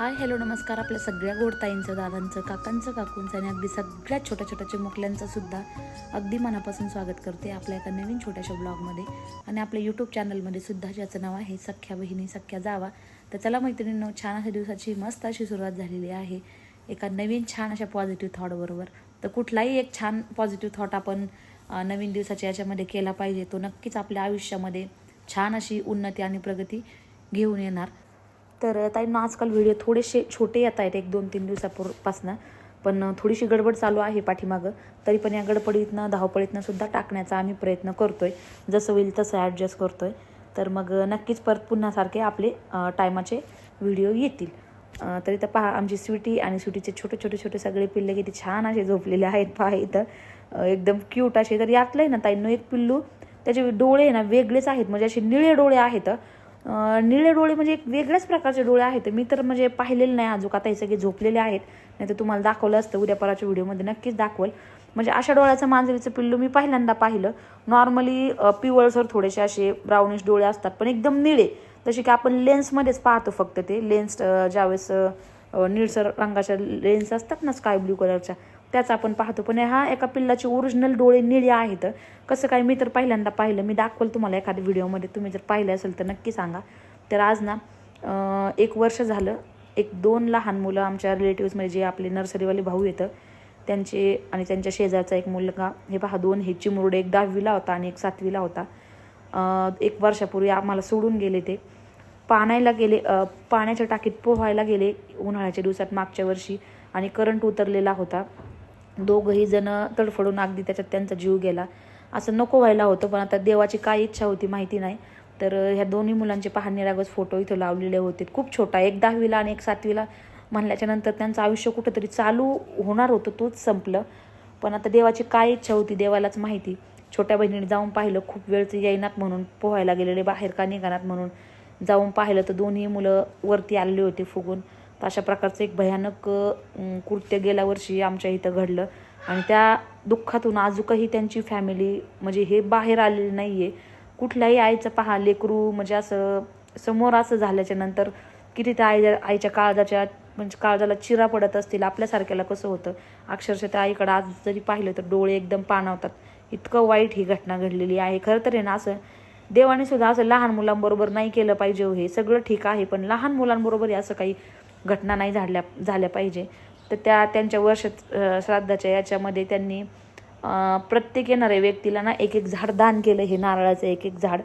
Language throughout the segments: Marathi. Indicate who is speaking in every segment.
Speaker 1: हाय हॅलो नमस्कार. आपल्या सगळ्या गोडताईंचं दादांचं काकांचं काकूंचं आणि अगदी सगळ्या छोट्या छोट्या चिमुकल्यांचं सुद्धा अगदी मनापासून स्वागत करते आपल्या एका नवीन छोट्याशा ब्लॉगमध्ये. आणि आपल्या यूट्यूब चॅनलमध्ये सुद्धा ज्याचं नाव आहे सख्या बहिणी सख्या जावा. तर चला मैत्रिणींनो छान अशा दिवसाची मस्त अशी सुरुवात झालेली आहे. एका नवीन छान अशा पॉझिटिव्ह थॉटबरोबर तर कुठलाही एक छान पॉझिटिव्ह थॉट आपण नवीन दिवसाच्या याच्यामध्ये केला पाहिजे तो नक्कीच आपल्या आयुष्यामध्ये छान अशी उन्नती आणि प्रगती घेऊन येणार. तर ताईंनो आजकाल व्हिडिओ थोडेसे छोटे येत आहेत एक दोन तीन दिवसापूरपासनं पण थोडीशी गडबड चालू आहे पाठीमागं. तरी पण या गडबडीतनं धावपळीतनं सुद्धा टाकण्याचा आम्ही प्रयत्न करतो आहे जसं होईल तसं ॲडजस्ट करतो आहे तर मग नक्कीच परत पुन्हा सारखे आपले टायमाचे व्हिडिओ येतील. तर इथं पहा आमची स्वीटी आणि स्वीटीचे छोटे छोटे छोटे सगळे पिल्ले किती छान असे झोपलेले आहेत पहा इथं. एकदम क्यूट असे. तर यातलं आहे ना ताईंनो एक पिल्लू त्याचे डोळे ना वेगळेच आहेत. म्हणजे असे निळे डोळे आहेत. निळे डोळे म्हणजे एक वेगळ्याच प्रकारचे डोळे आहेत. मी तर म्हणजे पाहिलेले नाही अजून आता हे सगळे झोपलेले आहेत. नाही तर तुम्हाला दाखवलं असतं उद्या पराच्या व्हिडिओमध्ये नक्कीच दाखवल. म्हणजे अशा डोळ्याचं मांजरीचं पिल्लू मी पहिल्यांदा पाहिलं. नॉर्मली पिवळसर थोडेसे असे ब्राउनिश डोळे असतात पण एकदम निळे. तसे की आपण लेन्समध्येच पाहतो फक्त ते. लेन्स ज्यावेळेस निळसर रंगाच्या लेन्स असतात ना स्काय ब्ल्यू कलरच्या त्याचा आपण पाहतो. पण हा एका पिल्लाचे ओरिजिनल डोळे निळे आहेत. कसं काय मी तर पहिल्यांदा पाहिलं. मी दाखवलं तुम्हाला एखाद्या व्हिडिओमध्ये तुम्ही जर पाहिलं असेल तर नक्की सांगा. तर आज ना एक वर्ष झालं. एक दोन लहान मुलं आमच्या रिलेटिव्समध्ये जे आपले नर्सरीवाले भाऊ येतं त्यांचे आणि त्यांच्या शेजारचा एक मुलगा. हे पहा दोन हे चिमुरडे. एक दहावीला होता आणि एक सातवीला होता. एक वर्षापूर्वी आम्हाला सोडून गेले ते. पाण्याला गेले पाण्याच्या टाकीत पोहायला गेले उन्हाळ्याच्या दिवसात मागच्या वर्षी. आणि करंट उतरलेला होता. दोघंही जण तडफडून अगदी त्याच्यात त्यांचा जीव गेला. असं नको व्हायला होतं पण आता देवाची काय इच्छा होती माहिती नाही. तर ह्या दोन्ही मुलांचे पहा निरागस फोटो इथं लावलेले होते. खूप छोटा एक दहावीला आणि एक सातवीला म्हणल्याच्या नंतर त्यांचं आयुष्य कुठंतरी चालू होणार होतं तोच संपलं. पण आता देवाची काय इच्छा होती देवालाच माहिती. छोट्या बहिणीने जाऊन पाहिलं खूप वेळचं येईनात म्हणून पोहायला गेलेले बाहेर का निघणार म्हणून. जाऊन पाहिलं तर दोन्ही मुलं वरती आलेले होते फुगून. तर अशा प्रकारचं एक भयानक कृत्य गेल्या वर्षी आमच्या इथं घडलं. आणि त्या दुःखातून अजूनही त्यांची फॅमिली म्हणजे हे बाहेर आलेली नाही आहे कुठल्याही आईचं पहा लेकरू म्हणजे असं समोर असं झाल्याच्यानंतर किती त्या आई आईच्या काळजाच्या म्हणजे काळजाला चिरा पडत असतील आपल्यासारख्याला कसं होतं? अक्षरशः त्या आईकडं आज जरी पाहिलं तर डोळे एकदम पाणावतात. इतकं वाईट ही घटना घडलेली आहे. खरं तर आहे ना असं देवाने सुद्धा असं लहान मुलांबरोबर नाही केलं पाहिजे हो हे. सगळं ठीक आहे पण लहान मुलांबरोबर असं काही घटना नाही झाडल्या झाल्या पाहिजे. तर त्या त्यांच्या वर्ष श्राद्धाच्या याच्यामध्ये त्यांनी प्रत्येक येणाऱ्या व्यक्तीला ना एक एक झाड दान केलं हे नारळाचं एक एक झाड.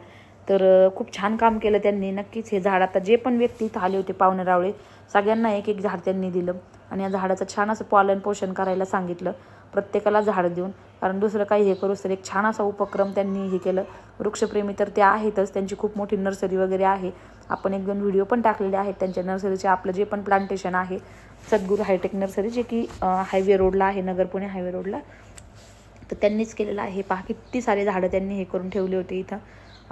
Speaker 1: तर खूप छान काम केलं त्यांनी. नक्कीच हे झाड आता जे पण व्यक्ती इथं आले होते पाहुणे रावळे सगळ्यांना एक एक झाड त्यांनी दिलं. आणि या झाडाचं छान असं पालन पोषण करायला सांगितलं. प्रत्येकाला झाड देऊन. कारण दुसरं काही हे करूच तर एक छान असा उपक्रम त्यांनी हे केलं. वृक्षप्रेमी तर ते आहेतच. त्यांची खूप मोठी नर्सरी वगैरे आहे. आपण एक दोन व्हिडिओ पण टाकलेले आहेत. त्यांच्या नर्सरीचे आपलं जे पण प्लांटेशन आहे सद्गुरू हायटेक नर्सरी जे की हायवे रोडला आहे नगर पुणे हायवे रोडला. तर त्यांनीच केलेलं आहे. पहा किती सारे झाडं त्यांनी हे करून ठेवले होते इथं.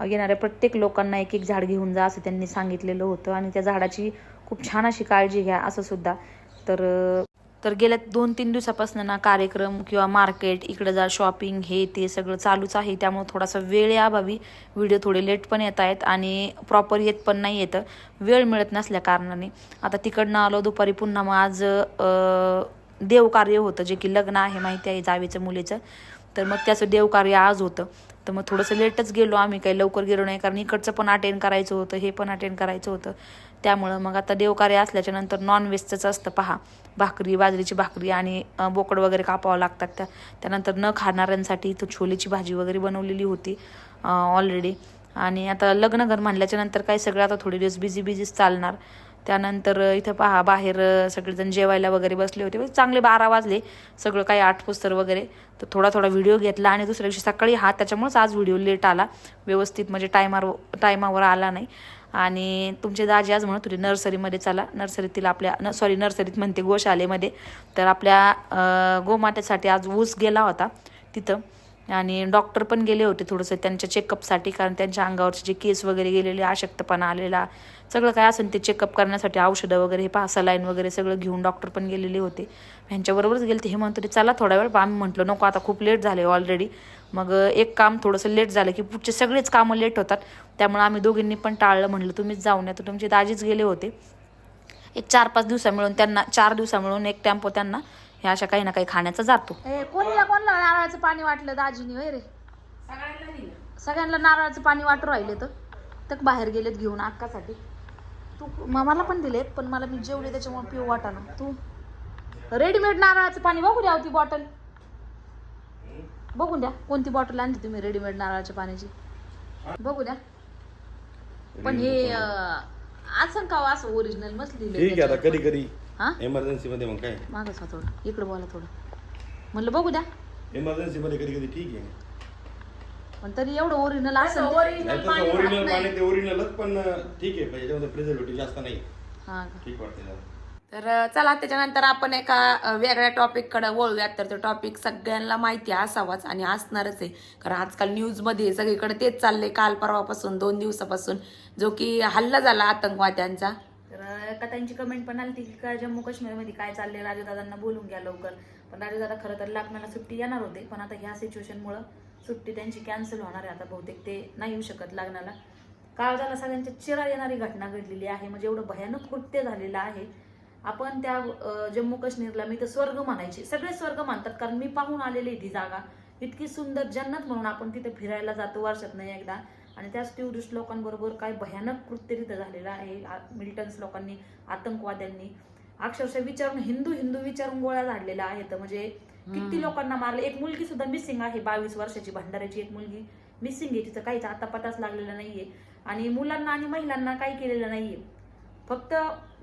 Speaker 1: येणाऱ्या प्रत्येक लोकांना एक एक झाड घेऊन जा असं त्यांनी सांगितलेलं होतं. आणि त्या झाडाची खूप छान अशी काळजी घ्या असं सुद्धा. तर तर गेल्या दोन तीन दिवसापासून ना कार्यक्रम किंवा मार्केट इकडं जा शॉपिंग हे ते सगळं चालूच आहे. त्यामुळे थोडासा वेळेअभावी व्हिडिओ थोडे लेट पण येत आहेत आणि प्रॉपर येत पण नाही येतं. वेळ मिळत नसल्या कारणाने. आता तिकडनं आलो दुपारी पुन्हा मग आज देवकार्य होतं जे की लग्न आहे माहिती आहे जावेचं मुलीचं. तर मग त्याचं देवकार्य आज होतं. तर मग थोडंसं लेटच गेलो आम्ही काही लवकर गेलो नाही कारण इकडचं पण अटेंड करायचं होतं हे पण अटेंड करायचं होतं. त्यामुळं मग आता देवकार्य असल्याच्या नंतर नॉनव्हेजचंच असतं. पहा भाकरी बाजरीची भाकरी आणि बोकड वगैरे कापावं लागतात. त्या त्यानंतर न खाणाऱ्यांसाठी इथं छोलेची भाजी वगैरे बनवलेली होती ऑलरेडी आणि आता लग्न घर म्हणल्याच्या नंतर काय सगळं आता थोडे दिवस बिझी बिझीच चालणार. त्यानंतर इथं पहा बाहेर सगळेजण जेवायला वगैरे बसले होते. म्हणजे चांगले बारा वाजले सगळं काही आठ पुस्तर वगैरे. तर थोडा थोडा व्हिडिओ घेतला आणि दुसऱ्या दिवशी सकाळी हा त्याच्यामुळेच आज व्हिडिओ लेट आला. व्यवस्थित म्हणजे टायमावर टायमावर आला नाही. आणि तुमचे दाजी आज म्हणत होते नर्सरीमध्ये चला. नर्सरीतील आपल्या न सॉरी नर्सरीत म्हणते गोशालेमध्ये. तर आपल्या गोमात्यासाठी आज ऊस गेला होता तिथं. आणि डॉक्टर पण गेले होते थोडंसं त्यांच्या चेकअपसाठी कारण त्यांच्या अंगावरचे जे केस वगैरे गेलेले अशक्तपणा आलेला सगळं काय असेल ते चेकअप करण्यासाठी औषधं वगैरे हे पाहा सलाईन वगैरे सगळं घेऊन डॉक्टर पण गेलेले होते. ह्यांच्याबरोबरच गेले ते हे म्हणतो ते चला थोडा वेळ आम्ही म्हटलं नको आता खूप लेट झाले ऑलरेडी मग एक काम थोडंसं लेट झालं की पुढचे सगळेच कामं लेट होतात. त्यामुळे आम्ही दोघींनी पण टाळलं म्हटलं तुम्हीच जाऊन या. तर तुमचे दाजीच गेले होते. एक चार पाच दिवसा मिळून त्यांना चार दिवसा मिळून एक टेम्पो त्यांना ह्या अशा काही ना काही खाण्याचा जातो. कोणला कोणला नारळाचं पाणी वाटलं दाजीनी वय रे? सगळ्यांना नारळाचं पाणी वाटू राहिले तर? बाहेर गेलेत घेऊन अक्कासाठी. तू मला पण दिलेत पण मला मी जेवले त्याच्यामुळे पिऊ वाटाणं तू? रेडीमेड नारळाचं पाणी बघू द्या ती बॉटल बघू द्या कोणती बॉटल आणली तुम्ही रेडीमेड नारळाच्या पाण्याची. बघू द्या. पण हे असं का हो असं ओरिजिनल मस्त
Speaker 2: ठीक आहे आता
Speaker 1: लिहिलं
Speaker 2: कधी कधी
Speaker 1: हा?
Speaker 2: एमर्जन्सी मध्ये मग काय?
Speaker 1: मागच हा थोडं. इकडे बोला थोडं. म्हणलं बघू द्या.
Speaker 2: एमर्जन्सी मध्ये कधी कधी ठीक आहे.
Speaker 1: पण तरी एवढं ओरिजिनल असं
Speaker 2: नाही तसं ओरिजिनल पाणी ते ओरिजिनलच पण ठीक आहे पण याच्यामध्ये प्रिझर्वेटिव्ह जास्त नाही.
Speaker 1: हा का.
Speaker 2: ठीक वाटते जरा.
Speaker 3: तर चला त्याच्यानंतर आपण एका अ, वेगळ्या टॉपिककडे वळूयात. तर तो टॉपिक सगळ्यांना माहिती असावाच आणि असणारच आहे. कारण आजकाल न्यूजमध्ये सगळीकडे तेच चाललंय. काल परवापासून दोन दिवसापासून. जो की हल्ला झाला आतंकवाद्यांचा.
Speaker 1: तर एका त्यांची कमेंट पण आली होती की काय जम्मू काश्मीरमध्ये काय चाललंय राजदादांना बोलून घ्या लवकर. पण राजदादा खरं तर लग्नाला सुट्टी येणार होते पण आता ह्या सिच्युएशनमुळं सुट्टी त्यांची कॅन्सल होणार आहे आता बहुतेक. ते नाही येऊ शकत लग्नाला. काळजाला सगळ्यांच्या चिरा येणारी घटना घडलेली आहे म्हणजे एवढं भयानक कृत्य झालेलं आहे. आपण त्या जम्मू काश्मीरला मी तर स्वर्ग मानायची. सगळे स्वर्ग मानतात कारण मी पाहून आलेली ती जागा. इतकी सुंदर जन्नत म्हणून आपण तिथे फिरायला जातो वर्षात नाही एकदा. आणि त्याच टुरिस्ट लोकांबरोबर काय भयानक कृत्य तिथं झालेलं आहे. मिलिटन्स लोकांनी आतंकवाद्यांनी. अक्षरशः विचारून हिंदू हिंदू विचारून गोळ्या झाडलेल्या आहेत. म्हणजे किती लोकांना मारले. एक मुलगी सुद्धा मिसिंग आहे बावीस वर्षाची भंडाऱ्याची एक मुलगी मिसिंग आहे. तिचं काहीच आता पताच लागलेला नाहीये. आणि मुलांना आणि महिलांना काही केलेलं नाहीये. फक्त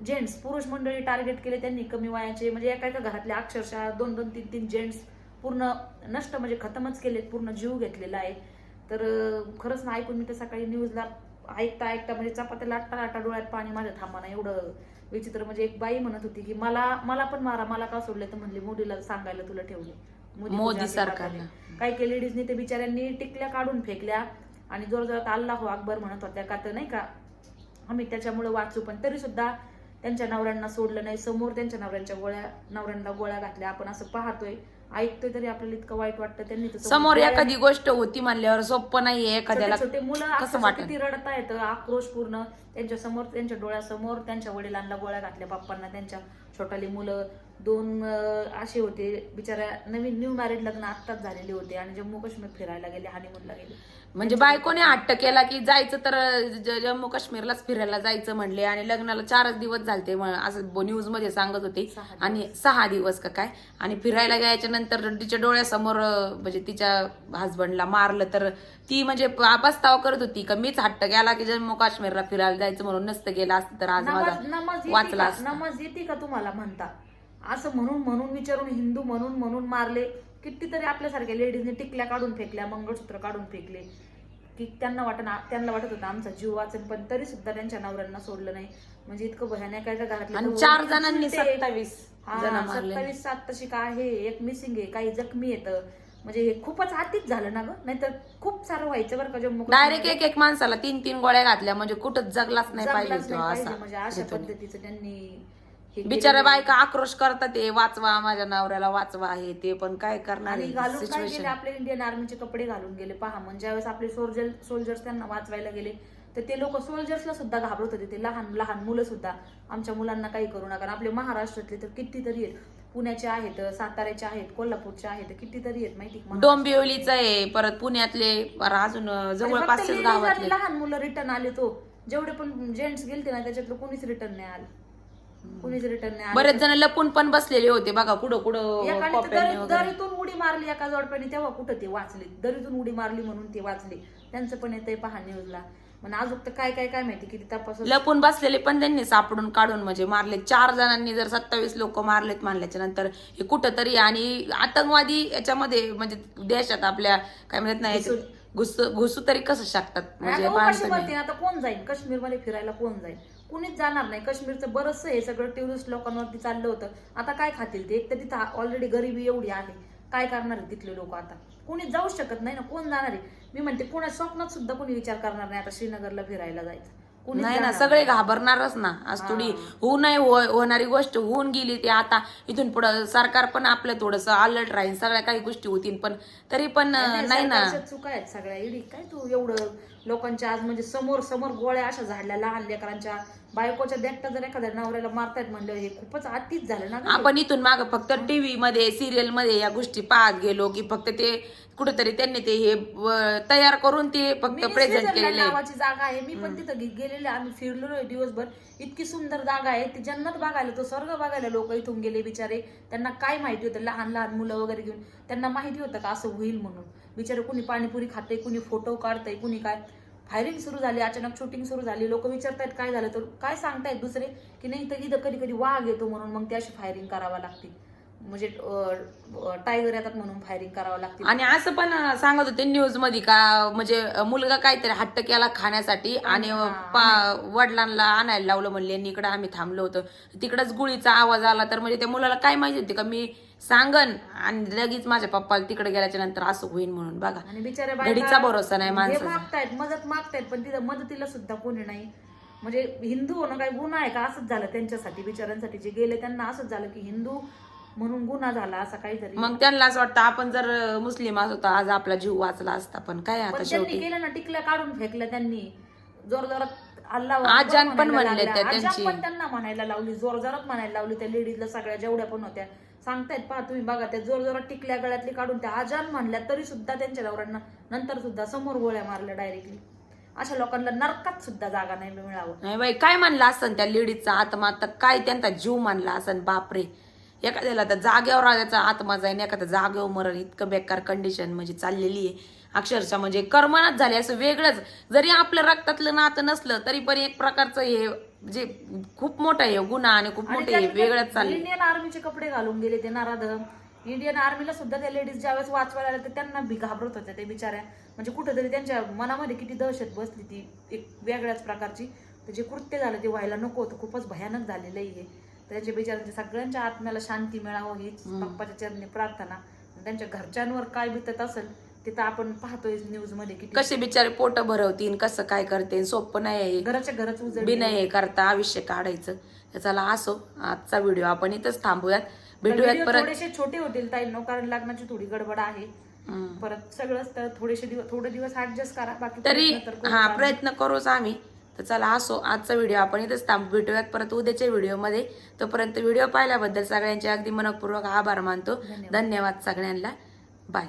Speaker 1: जेंट्स पुरुष मंडळी टार्गेट केले त्यांनी कमी वयाचे. म्हणजे एका एका घरातल्या अक्षरशः दोन दोन तीन तीन जेंट्स पूर्ण नष्ट म्हणजे खतमच केलेत पूर्ण जीव घेतलेला आहे. तर खरंच ना ऐकून मी तर सकाळी न्यूजला ऐकता ऐकता म्हणजे चपात्या लाटता लाटा डोळ्यात पाणी माझ्या थांबाना एवढं विचित्र. म्हणजे एक बाई म्हणत होती की मला मला पण मारा मला का सोडले? तर म्हणली मोदीला सांगायला तुला ठेवले.
Speaker 3: मोदी.
Speaker 1: हाताखाली. काही काही लेडीजनी ते बिचाऱ्यांनी टिकल्या काढून फेकल्या आणि जोर जोरात अल्लाह अकबर म्हणत होत्या. का तर नाही का? आम्ही त्याच्यामुळे वाचू पण तरी सुद्धा त्यांच्या नवऱ्यांना सोडलं नाही. समोर त्यांच्या नवऱ्यांच्या गोळ्या नवऱ्यांना गोळ्या घातल्या. आपण असं पाहतोय. ऐकतोय तरी आपल्याला इतकं वाईट वाटतं त्यांनी
Speaker 3: समोर एखादी गोष्ट होती म्हणल्यावर सोपं नाहीये एखाद्याला
Speaker 1: छोटे छोटे मुलं
Speaker 3: कसं
Speaker 1: अक्षरशः
Speaker 3: वाटेल?
Speaker 1: किती रडता येतं आक्रोश पूर्ण. त्यांच्यासमोर त्यांच्या डोळ्यासमोर त्यांच्या वडिलांना गोळ्या घातल्या पप्पांना त्यांच्या छोटाली मुलं. दोन अं, असे होते बिचाऱ्या नवीन न्यू मॅरिड लग्न आत्ताच झालेले होते आणि जम्मू काश्मीर फिरायला गेले हनीमूनला गेले.
Speaker 3: म्हणजे बायकोने हट्ट केला की जायचं तर जम्मू काश्मीरलाच फिरायला जायचं म्हणले आणि लग्नाला चारच दिवस झालते असं न्यूजमध्ये सांगत होते. आणि सहा दिवस का काय? आणि फिरायला गेल्याच्यानंतर तिच्या डोळ्यासमोर म्हणजे तिच्या हस्बंडला मारलं तर ती म्हणजे पस्तावा करत होती का मीच हट्ट गेला की जम्मू काश्मीरला फिरायला जायचं म्हणून नसतं गेला असतं तर आज माझा वाचला
Speaker 1: नमाज येते का तुम्हाला म्हणता? असं म्हणून म्हणून विचारून हिंदू म्हणून म्हणून मारले. कितीतरी आपल्यासारख्या लेडीजने टिकल्या काढून फेकल्या मंगळसूत्र काढून फेकले. की त्यांना वाटत त्यांना वाटत होतं आमचा जीव वाचेल पण तरी सुद्धा त्यांच्या नवऱ्यांना सोडलं नाही. म्हणजे इतकं भयानक आहे का तर
Speaker 3: चार जणांनी. सत्तावीस
Speaker 1: सत्तावीस सात तशी काय आहे? एक मिसिंग आहे काही जखमी येतं म्हणजे हे खूपच आतीच झालं ना ग? नाहीतर खूप सारं व्हायचं बरं का जम्मू
Speaker 3: डायरेक्ट एक एक माणसाला तीन तीन गोळ्या घातल्या म्हणजे कुठं जगलाच नाही पाहिजे
Speaker 1: म्हणजे अशा पद्धतीचं त्यांनी
Speaker 3: बिचारा बायका आक्रोश करतात ते वाचवा माझ्या नवऱ्याला वाचवा आहे ते पण काय करणार
Speaker 1: आणि घालून काय
Speaker 3: सिच्युएशन
Speaker 1: गेले आपले इंडियन आर्मीचे कपडे घालून गेले पहा म्हणजे ज्यावेळेस आपले सोल्जर सोल्जर्स त्यांना वाचवायला गेले तर ते लोक सोल्जर्सला सुद्धा घाबरत होते ते लहान लहान मुलं सुद्धा. आमच्या मुलांना काही करू नका. आणि आपले महाराष्ट्रातले तर कितीतरी आहेत. पुण्याचे आहेत साताऱ्याचे आहेत कोल्हापूरचे आहेत कितीतरी आहेत माहिती का?
Speaker 3: डोंबिवलीचं आहे परत पुण्यातले अजून
Speaker 1: आणि फक्त
Speaker 3: जवळपासचेच
Speaker 1: ladies आणि
Speaker 3: गावातले.
Speaker 1: लहान मुलं रिटर्न आले तो. जेवढे पण जेंट्स गेलते ना त्याच्यातलं कोणीच रिटर्न नाही आलं. कोणीच रिटर्न नाही
Speaker 3: बरेच जण लपून पण बसलेले होते बघा कुठं कुठं
Speaker 1: एकाने तर
Speaker 3: कॉप्याने
Speaker 1: दरी-
Speaker 3: वगैरे.
Speaker 1: दरीतून उडी मारली एका जोडप्याने तेव्हा कुठं ते वाचले? दरीतून उडी मारली म्हणून ते वाचले. त्यांचं पण येतंय पहा न्यूजला पण अजून तर काय काय काय माहिती किती तपास
Speaker 3: लपून बसलेले पण त्यांनी सापडून काढून म्हणजे मारले. चार जणांनी जर सत्तावीस लोक मारलेत मारल्याच्या नंतर हे कुठं तरी आणि आतंकवादी याच्यामध्ये म्हणजे देशात आपल्या काय म्हणत नाही घुसू घुसू तरी कसं शकतात? म्हणजे माणसाने.
Speaker 1: मरते आता कोण जाईल काश्मीरमध्ये फिरायला कोण जाईल कुणीच जाणार नाही. काश्मीरचं बरंचसं हे सगळं टुरिस्ट लोकांवरती चाललं होतं. आता काय खातील ते? एक तर तिथं ऑलरेडी गरिबी एवढी आहे. काय करणार आहे तिथले लोक आता? कोणीच जाऊ शकत नाही ना. कोण जाणार आहे? मी म्हणते कोणा स्वप्नात सुद्धा कोणी विचार करणार नाही आता श्रीनगरला फिरायला जायचं.
Speaker 3: नाही ना सगळे घाबरणारच ना. आज थोडी होऊ नाही हो- होणारी गोष्ट होऊन गेली ती आता. इथून पुढे सरकार पण आपलं थोडस अलर्ट राहील सगळ्या काही गोष्टी होतील पण तरी पण
Speaker 1: नाही,
Speaker 3: ना.
Speaker 1: चुका आहेत सगळ्या. इडी काय तू एवढं लोकांच्या आज म्हणजे समोर समोर गोळ्या अशा झाडल्या लहान लेकरांच्या बायकोच्या देखता जर एखाद्या नवऱ्याला मारतायत म्हणलं हे खूपच अतिच झालं ना गं.
Speaker 3: आपण इथून माग फक्त टीव्ही मध्ये सिरियलमध्ये या गोष्टी पाहत गेलो की फक्त ते कुठेतरी त्यांनी ते हे तयार करून ते फक्त
Speaker 1: मिनी
Speaker 3: प्रेझेंट
Speaker 1: स्वित्झर्लंड
Speaker 3: केलेले आहे.
Speaker 1: नावाची जागा आहे. मी पण तिथं गे- गेलेले आम्ही फिरलेलो दिवसभर. इतकी सुंदर जागा आहे. ती जन्नत बघायला तो स्वर्ग बघायला लोक इथून गेले बिचारे. त्यांना काय माहिती होतं? लहान लहान मुलं वगैरे घेऊन. त्यांना माहिती होतं का असं होईल म्हणून? बिचारे कुणी पाणीपुरी खाते कुणी फोटो काढतंय कुणी काय? फायरिंग सुरू झाली अचानक शूटिंग सुरू झाली लोक विचारतायत काय झालं तर काय सांगतायत दुसरे? की नाही तर इथं कधी कधी वाघ येतो म्हणून मग ते अशी फायरिंग करावा लागते. म्हणजे टायगर येतात म्हणून फायरिंग करावं लागते.
Speaker 3: आणि असं पण सांगत होते न्यूजमध्ये का म्हणजे मुलगा काहीतरी हट्ट केला खाण्यासाठी आणि वडिलांना आणायला लावलं म्हणले आणि इकडे आम्ही थांबलो होतो. तिकडच गुळीचा आवाज आला तर म्हणजे त्या मुलाला काय माहिती होती का मी सांगन. आणि लगेच माझ्या पप्पाला तिकडे गेल्याच्यानंतर असं होईल म्हणून. बघा
Speaker 1: आणि
Speaker 3: घडीचा भरोसा नाही
Speaker 1: हे
Speaker 3: माणसाचा.
Speaker 1: मागतायत मदत मागतायत पण तिथं मदतीला सुद्धा कोणी नाही. म्हणजे हिंदू होणं काही गुन्हा आहे का? असंच झालं त्यांच्यासाठी बिचाऱ्यांसाठी जे गेले त्यांना असंच झालं की हिंदू म्हणून गुन्हा झाला असं काहीतरी.
Speaker 3: मग त्यांना असं वाटतं आपण जर मुस्लिम असतो तर आज आपला जीव वाचला असता पण काय आता
Speaker 1: पण त्यांनी
Speaker 3: शेवटी
Speaker 1: केलं ना टिकल्या काढून फेकल्या त्यांनी. जोर जोरात अल्लाह
Speaker 3: आजान पण
Speaker 1: म्हणायला
Speaker 3: म्हणले
Speaker 1: लागल्या.
Speaker 3: त्या
Speaker 1: आजान
Speaker 3: त्यांची.
Speaker 1: पण त्यांना म्हणायला लावली जोर जोरात म्हणायला लावली त्या लेडीजला सगळ्या जेवढ्या पण होत्या. सांगतायत पहा तुम्ही बघा त्या जोर जोरात टिकल्या गळ्यातली काढून त्या आजान म्हणल्या तरी सुद्धा त्यांच्या नवऱ्यांना नंतर सुद्धा समोर गोळ्या मारल्या डायरेक्टली अशा लोकांना नरकात सुद्धा जागा नाही मिळावं.
Speaker 3: नाही बाई काय म्हणलं असं त्या लेडीजचा आत्मा तर काय त्यांचा जीव मानला असं बापरे. एखाद्याला तर जागेवर राजाचा आत्मा जाईन एखाद्या जागेवर मरण. इतकं बेकार कंडिशन म्हणजे चाललेली आहे अक्षरशः म्हणजे कर्मनाच झाले असं वेगळंच. जरी आपलं रक्तातलं नातं नसलं तरी पण एक प्रकारचं हे म्हणजे खूप मोठं आहे गुन्हा आणि खूप मोठं वेगळंच चाललंय.
Speaker 1: इंडियन आर्मीचे कपडे घालून गेले ते नाराधम इंडियन आर्मीला सुद्धा त्या लेडीज ज्यावेळेस वाचवायला आल्या तर त्यांना भी घाबरत होत्या ते बिचाऱ्या. म्हणजे कुठेतरी त्यांच्या मनामध्ये किती दहशत बसली ती एक वेगळ्याच प्रकारची. तर जे कृत्य झालं ते व्हायला नको होतं. खूपच भयानक झालेलं आहे हे. त्यांच्या बिचाऱ्यांच्या सगळ्यांच्या आत्म्याला शांती मिळावं हीच पप्पाच्या चरणी प्रार्थना. त्यांच्या घरच्यांवर काय बितत असेल ते तर आपण पाहतोय न्यूजमध्ये किती
Speaker 3: कसे बिचारे पोट भरवतील कसं काय करते सोपं नाही आहे.
Speaker 1: घराच्या घरच उजळ
Speaker 3: बिना हे करता आयुष्य काढायचं. तर चला असो आजचा व्हिडिओ आपण इथंच थांबूयात. भेटूयात परत.
Speaker 1: थोडेसे छोटे होतील ताईंनो कारण लग्नाची थोडी गडबड आहे. परत सगळंच तर थोडेसे दिवस थोडे दिवस ऍडजस्ट करा बाकी
Speaker 3: तरी हा. प्रयत्न करूच आम्ही. तर चला असो आजचा व्हिडिओ आपण इथंच थांब. भेटूयात परत उद्याच्या व्हिडिओमध्ये. तोपर्यंत व्हिडिओ पाहिल्याबद्दल सगळ्यांचे अगदी मनपूर्वक आभार मानतो. धन्यवाद सगळ्यांना. बाय.